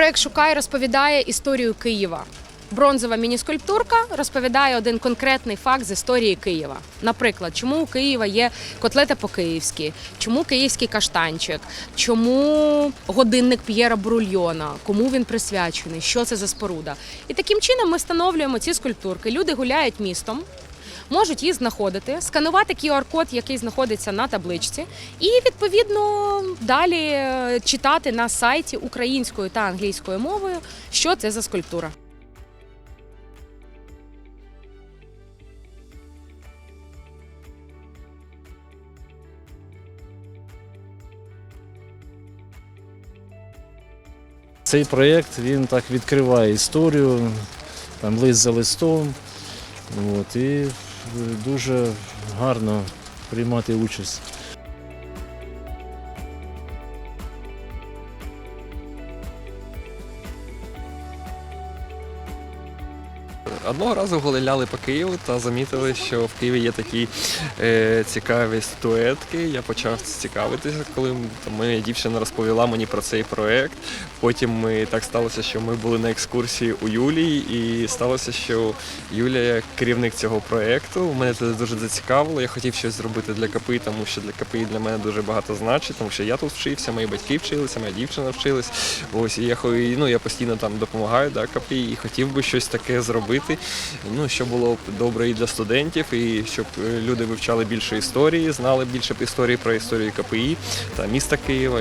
Проект Шукай розповідає історію Києва. Бронзова мініскульптурка розповідає один конкретний факт з історії Києва. Наприклад, чому у Києва є котлета по-київськи, чому київський каштанчик, чому годинник П'єра Брульйона, кому він присвячений, що це за споруда. І таким чином ми встановлюємо ці скульптурки. Люди гуляють містом, можуть їх знаходити, сканувати QR-код, який знаходиться на табличці, і відповідно далі е, читати на сайті українською та англійською мовою, що це за скульптура. Цей проєкт він так відкриває історію, там лист за листом. От, і дуже гарно приймати участь. Одного разу гуляли по Києву та замітили, що в Києві є такі е, цікаві статуетки. Я почав цікавитися, коли моя дівчина розповіла мені про цей проект. Потім ми так сталося, що ми були на екскурсії у Юлії, і сталося, що Юлія керівник цього проекту. Мене це дуже зацікавило. Я хотів щось зробити для КПІ, тому що для КПІ для мене дуже багато значить, тому що я тут вчився, мої батьки вчилися, моя дівчина вчилась. Ось і я ну, я постійно там допомагаю да, КПІ і хотів би щось таке зробити. Ну, що було б добре і для студентів, і щоб е, люди вивчали більше історії, знали більше історії про історію КПІ та міста Києва.